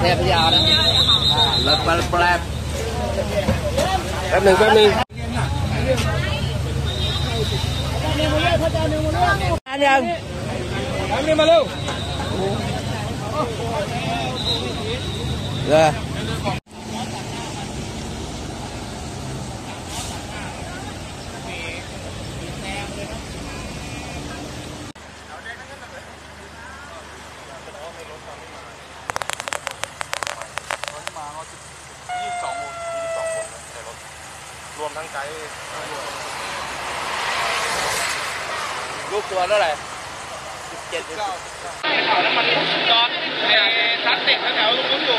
เทพยานะแล้วแป๊บแป๊บแป๊บหนึ่งแป๊บหนึ่ง อันยัง แป๊บหนึ่งมาเร็ว เลย ยี่สิบสองคนยี่สิบสองคนนะในรถ ร วมทั้งไกด์ลูกตัวเท่าไหร่สิบเจ็ดจอดเนี่ยซัดติดแถวตรงนู้นอยู่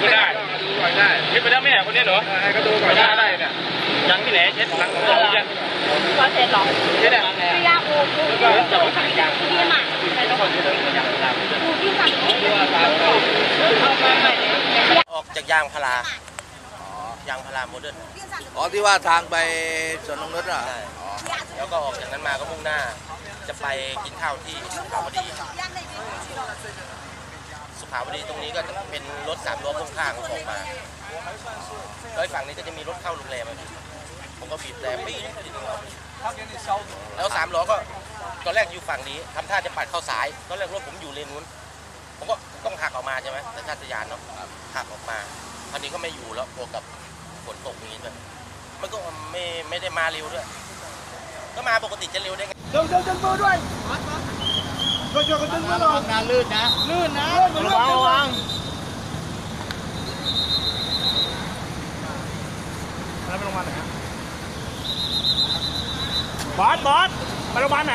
ไม่ได้ไม่ได้เช็ดไปแล้แม่คนนี้เหรอให้ก็ดูก่อนได้ได้เนี่ยยังที่ไหนเช็ดหลังของเราเนี่ย có thể lọc เช็ดเนี่ย tuy ra ô cô chỗ thằng giặc kia mà phải จากยางพารายางพาราโมเดิร์นอ๋อที่ว่าทางไปสวนนงนุชอะใช่แล้วก็ออกจากนั้นมาก็มุ่งหน้า จะไปกินข้าวที่สุขาวดี สุขาวดีตรงนี้ก็จะเป็นรถสามล้อพ่วงข้างออกมาแล้วอีกฝั่งนี้ก็จะมีรถเข้าโรงแรมอะพี่ผมก็บีบแต่ปี๊ดแล้วสามล้อก็ตอนแรกอยู่ฝั่งนี้ทำท่าจะปัดเข้าซ้ายตอนแรกรถผมอยู่เลนนู้น ผมก็ต้องหักออกมาใช่ไหมแต่ชาติยานเนาะหักออกมาคราวนี้ก็ไม่อยู่แล้วบวกกับฝนตกอย่างนี้ด้วยมันก็ไม่ไม่ได้มาเร็วด้วย ก็มาปกติจะเร็วได้ไงเดินเดินเดินมือด้วยช่วยช่วยกันดึงมือหน่อยงานลื่นนะลื่นนะระวังระวังแล้วไปโรงพยาบาลไหนฮะบอสบอสไปโรงพยาบาลไหน